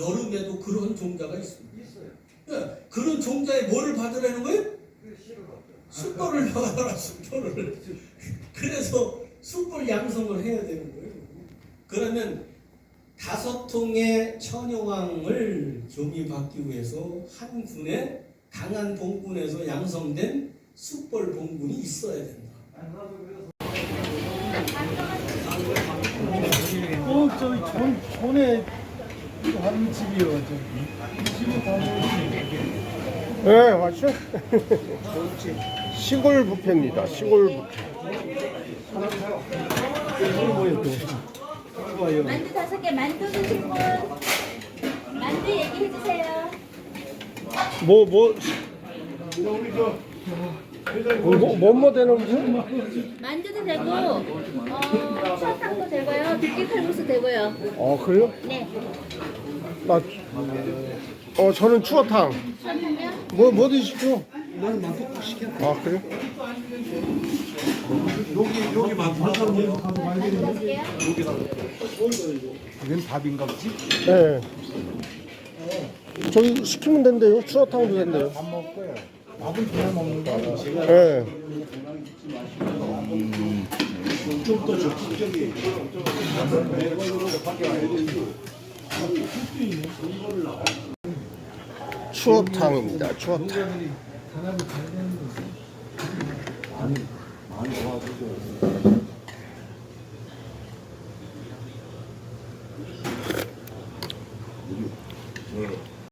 여름에도 그런 종자가 있습니다. 있어요. 예, 그런 종자에 뭐를 받으라는 거예요? 그 갖다. 숯벌을 받아라 숯벌을. 그래서 숯벌 양성을 해야 되는 거예요. 그러면 다섯 통의 천여왕을 조미받기 위해서 한 군에 강한 봉군에서 양성된 숯벌 봉군이 있어야 된다. 어, 저기 전, 전에 하는 집이요, 저기. 집이 다 모르지. 네, 맞죠? 시골 뷔페입니다. 시골 뷔페. 이거 뭐예요, 또? 이거요. 만두 다섯 개 만두 드실 분 만두 얘기해 주세요. 뭐, 뭐, 뭐, 뭐, 뭐 되는 거죠? 만두도 되고 어, 설탕도 되고요. 들깨 칼국수 되고요. 어, 그래요? 네. 나, 어, 저는 추어탕. 뭐, 뭐 드시죠? 나는 만두국 시켜. 아, 그래요? 여기 다섯 개요? 이건 밥인가 보지? 네. 저기 시키면 된대요. 추어탕도 된대요. 밥 거야. 밥은 그냥 먹는 거 아니야? 네. 좀더 적극적이. 추어탕입니다. 추어탕. 음.